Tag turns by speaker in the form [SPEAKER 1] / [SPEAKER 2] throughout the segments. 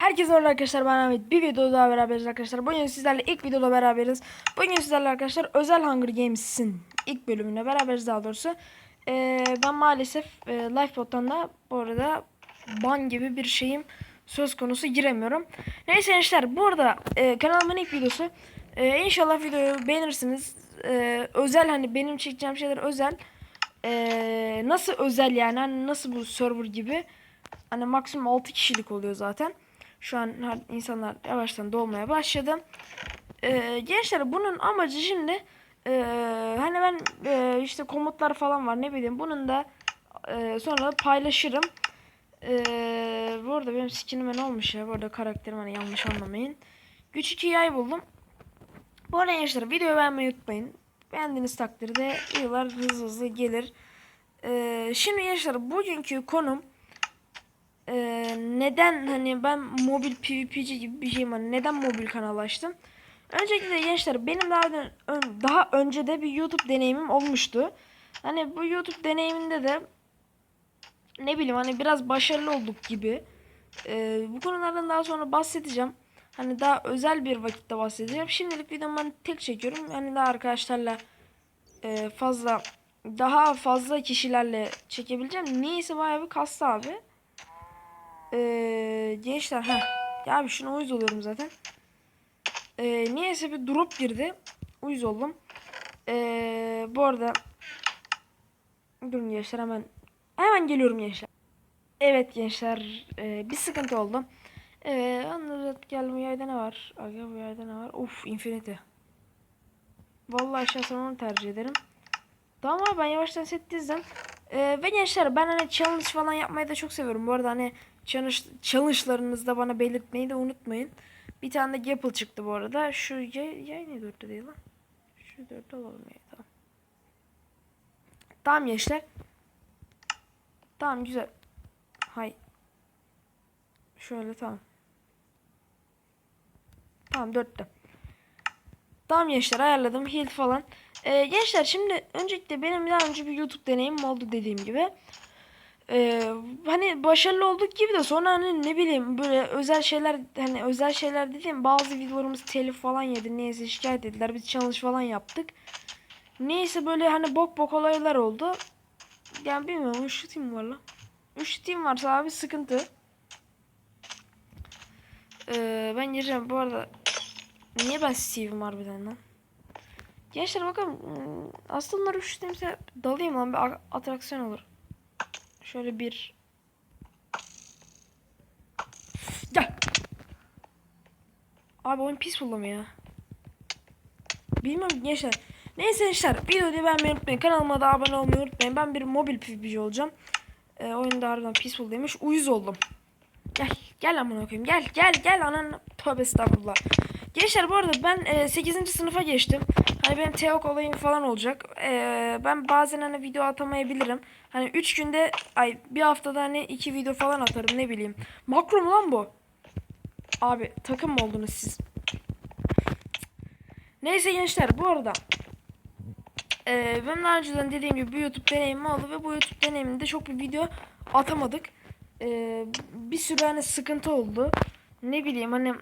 [SPEAKER 1] Herkese merhaba arkadaşlar ben Ahmet. Bir videoda daha beraberiz arkadaşlar. Bugün sizlerle ilk videoda beraberiz. Bugün sizlerle arkadaşlar özel Hunger Games'in ilk bölümüne beraberiz daha doğrusu. Ee, ben maalesef e, Lifebot'tan da bu arada ban gibi bir şeyim söz konusu giremiyorum. Neyse gençler bu arada e, kanalımın ilk videosu. E, inşallah videoyu beğenirsiniz. E, özel hani benim çekeceğim şeyler özel. E, nasıl özel yani hani nasıl bu server gibi. Hani maksimum 6 kişilik oluyor zaten. Şu an insanlar yavaştan dolmaya başladı. Ee, gençler bunun amacı şimdi ee, hani ben ee, işte komutlar falan var ne bileyim bunun da ee, sonra paylaşırım. Ee, bu arada benim skinime ne olmuş ya? Bu arada karakterim hani yanlış anlamayın. Güç 2 yay buldum. Bu arada gençler videoyu beğenmeyi unutmayın. Beğendiğiniz takdirde videolar hızlı hızlı gelir. Ee, şimdi gençler bugünkü konum ee, neden hani ben mobil PvP'ci gibi bir şeyim hani neden mobil kanal açtım? Öncelikle gençler benim daha daha önce de bir YouTube deneyimim olmuştu. Hani bu YouTube deneyiminde de ne bileyim hani biraz başarılı olduk gibi. Ee, bu konulardan daha sonra bahsedeceğim. Hani daha özel bir vakitte bahsedeceğim. Şimdilik videomu ben tek çekiyorum. Yani daha arkadaşlarla e, fazla daha fazla kişilerle çekebileceğim. Niyeyse bayağı bir kastı abi. Ee, gençler ha. Ya abi şuna uyuz oluyorum zaten. Ee, niyeyse bir drop girdi. Uyuz oldum. Ee, bu arada durun gençler hemen hemen geliyorum gençler. Evet gençler ee, bir sıkıntı oldu. Ee, anladık gel bu yerde ne var? Aga bu yerde ne var? Uf infinity. Vallahi şahsen onu tercih ederim. Tamam abi ben yavaştan set dizdim. Ee, ve gençler ben hani challenge falan yapmayı da çok seviyorum. Bu arada hani challenge'larınızda bana belirtmeyi de unutmayın. Bir tane de Gapple çıktı bu arada. Şu yay, yay niye dörtte değil lan? Şu dörtte alalım yayı tamam. Tamam gençler. Tamam güzel. Hay. Şöyle tamam. Tamam dörtte. Tamam gençler ayarladım heal falan. Ee, gençler şimdi öncelikle benim daha önce bir YouTube deneyimim oldu dediğim gibi. Ee, hani başarılı olduk gibi de sonra hani ne bileyim böyle özel şeyler hani özel şeyler dediğim bazı videolarımız telif falan yedi. Neyse şikayet ettiler. Biz challenge falan yaptık. Neyse böyle hani bok bok olaylar oldu. Yani bilmiyorum 3 team var lan. 3 team varsa abi sıkıntı. Ee, ben gireceğim bu arada. Niye ben Steve'im harbiden lan? Gençler bakalım. hmm, Aslında üç temsil dalayım lan bir atraksiyon olur. Şöyle bir. Gel. Abi oyun pis buldum ya. Bilmiyorum gençler. Neyse gençler videoyu beğenmeyi unutmayın. Kanalıma da abone olmayı unutmayın. Ben bir mobil PvP'ci olacağım. Ee, oyunda harbiden bul demiş. Uyuz oldum. Gel. Gel amına koyayım. Gel gel gel anan. Tövbe estağfurullah. Gençler bu arada ben e, 8. sınıfa geçtim. Hani benim teok olayım falan olacak. E, ben bazen hani video atamayabilirim. Hani 3 günde ay bir haftada hani 2 video falan atarım ne bileyim. Makro mu lan bu? Abi takım mı oldunuz siz? Neyse gençler bu arada e, benim daha önceden dediğim gibi bir YouTube deneyimim oldu ve bu YouTube deneyiminde çok bir video atamadık. E, bir sürü hani sıkıntı oldu. Ne bileyim hani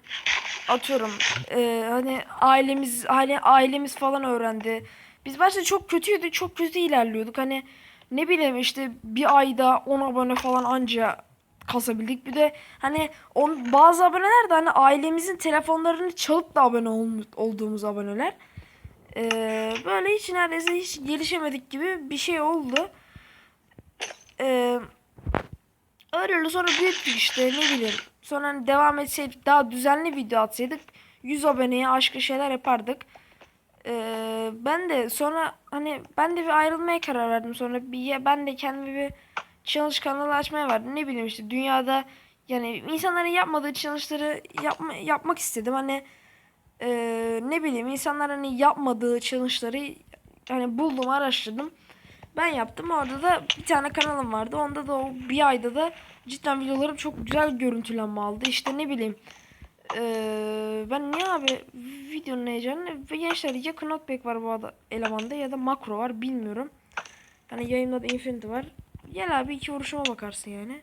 [SPEAKER 1] atıyorum e, hani ailemiz hani ailemiz falan öğrendi. Biz başta çok kötüydük, çok kötü ilerliyorduk. Hani ne bileyim işte bir ayda 10 abone falan anca kasabildik. Bir de hani on, bazı aboneler de hani ailemizin telefonlarını çalıp da abone olmu- olduğumuz aboneler. E, böyle hiç neredeyse hiç gelişemedik gibi bir şey oldu. Öyle öyle sonra büyüttük işte ne bileyim. Sonra hani devam etseydik daha düzenli video atsaydık 100 aboneye aşkı şeyler yapardık. Ee, ben de sonra hani ben de bir ayrılmaya karar verdim. Sonra bir ben de kendime bir challenge kanalı açmaya verdim. Ne bileyim işte dünyada yani insanların yapmadığı challenge'ları yapma, yapmak istedim. Hani ee, ne bileyim insanlar hani yapmadığı challenge'ları hani buldum araştırdım. Ben yaptım. Orada da bir tane kanalım vardı. Onda da o bir ayda da cidden videolarım çok güzel görüntülenme aldı. İşte ne bileyim. Eee, ben niye abi videonun heyecanı ve gençler ya Knockback var bu ada, elemanda ya da makro var bilmiyorum. Hani yayında da Infinity var. Gel abi iki vuruşuma bakarsın yani.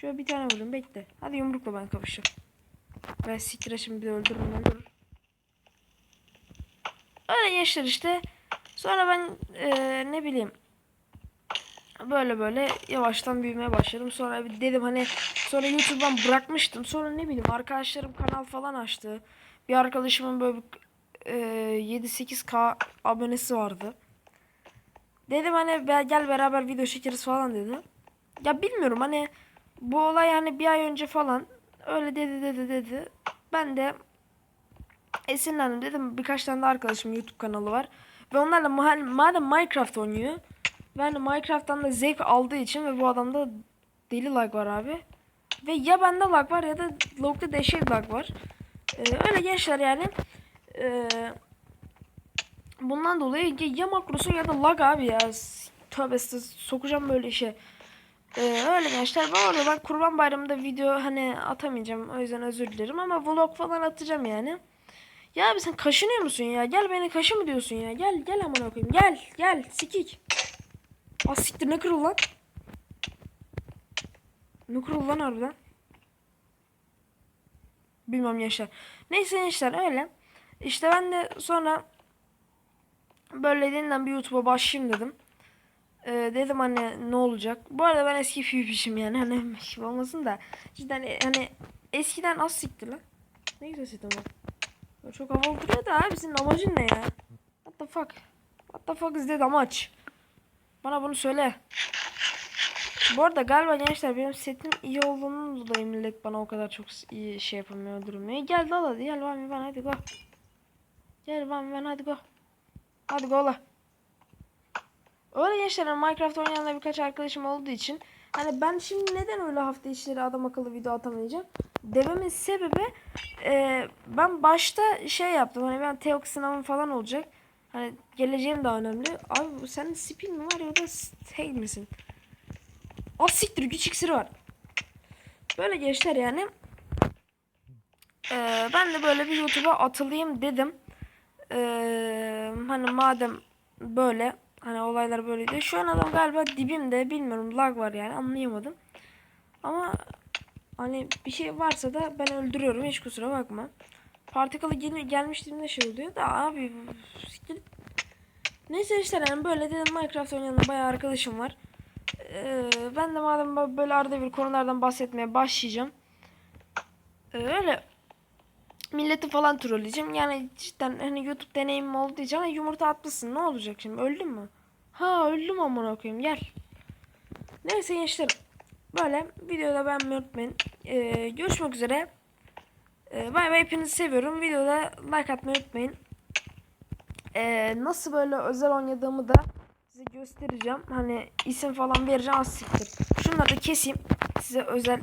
[SPEAKER 1] Şöyle bir tane vurayım bekle. Hadi yumrukla ben kapışacağım. Ve siktir şimdi bir de öldürürüm öldürür. Öyle gençler işte. Sonra ben eee, ne bileyim böyle böyle yavaştan büyümeye başladım. Sonra bir dedim hani sonra YouTube'dan bırakmıştım. Sonra ne bileyim arkadaşlarım kanal falan açtı. Bir arkadaşımın böyle eee, 7-8k abonesi vardı. Dedim hani "Be- gel beraber video çekeriz falan dedi. Ya bilmiyorum hani bu olay hani bir ay önce falan öyle dedi dedi dedi. Ben de esinlendim dedim birkaç tane de arkadaşım YouTube kanalı var. Ve onlarla madem Minecraft oynuyor. Ben Minecraft'tan da zevk aldığı için ve bu adamda deli lag var abi. Ve ya bende lag var ya da log'da dehşet lag var. Ee, öyle gençler yani. Ee, bundan dolayı ya, ya makrosu ya da lag abi ya. Tövbe estağfurullah, sokacağım böyle işe. Ee, öyle gençler. Bu arada ben kurban bayramında video hani atamayacağım. O yüzden özür dilerim ama vlog falan atacağım yani. Ya abi sen kaşınıyor musun ya? Gel beni kaşı mı diyorsun ya? Gel gel amına koyayım. Gel gel sikik. Az siktir ne kırıl lan? Ne kırıl lan harbiden? Bilmem gençler. Neyse gençler öyle. İşte ben de sonra böyle yeniden bir YouTube'a başlayayım dedim. Ee, dedim hani ne olacak? Bu arada ben eski PvP'şim yani hani şey olmasın da cidden e, hani eskiden az siktir lan. Ne güzel var. Ya Çok havalı duruyor da senin amacın ne ya? What the fuck? What the fuck is that amaç? Bana bunu söyle. Bu arada galiba gençler benim setim iyi olduğunun dolayı millet bana o kadar çok iyi şey yapamıyor durmuyor. Gel dal hadi gel Vami ben hadi go. Gel Vami ben hadi go. Hadi go la. Öyle gençler Minecraft oynayan da birkaç arkadaşım olduğu için hani ben şimdi neden öyle hafta içleri adam akıllı video atamayacağım? Dememin sebebi e, ben başta şey yaptım hani ben TEOK sınavım falan olacak. Hani geleceğim daha önemli. Abi senin spin mi var ya da şey misin? Az siktir güç iksiri var. Böyle gençler yani. Ee, ben de böyle bir YouTube'a atılayım dedim. Ee, hani madem böyle hani olaylar böyleydi. Şu an adam galiba dibimde bilmiyorum lag var yani anlayamadım. Ama hani bir şey varsa da ben öldürüyorum hiç kusura bakma. Partikalı gel gelmiştiğimde şey oluyor da abi. Neyse işte yani böyle dedim Minecraft oynayan bayağı arkadaşım var. Ee, ben de madem böyle arada bir konulardan bahsetmeye başlayacağım. Ee, öyle milleti falan trolleyeceğim. Yani cidden hani YouTube deneyimim için "Ay, yumurta atmışsın ne olacak şimdi öldün mü? Ha öldüm amına koyayım gel. Neyse gençler böyle videoda beğenmeyi unutmayın. Ee, görüşmek üzere. Ee, bay bay hepinizi seviyorum. Videoda like atmayı unutmayın. Ee, nasıl böyle özel oynadığımı da size göstereceğim. Hani isim falan vereceğim az siktir. Şunları da keseyim. Size özel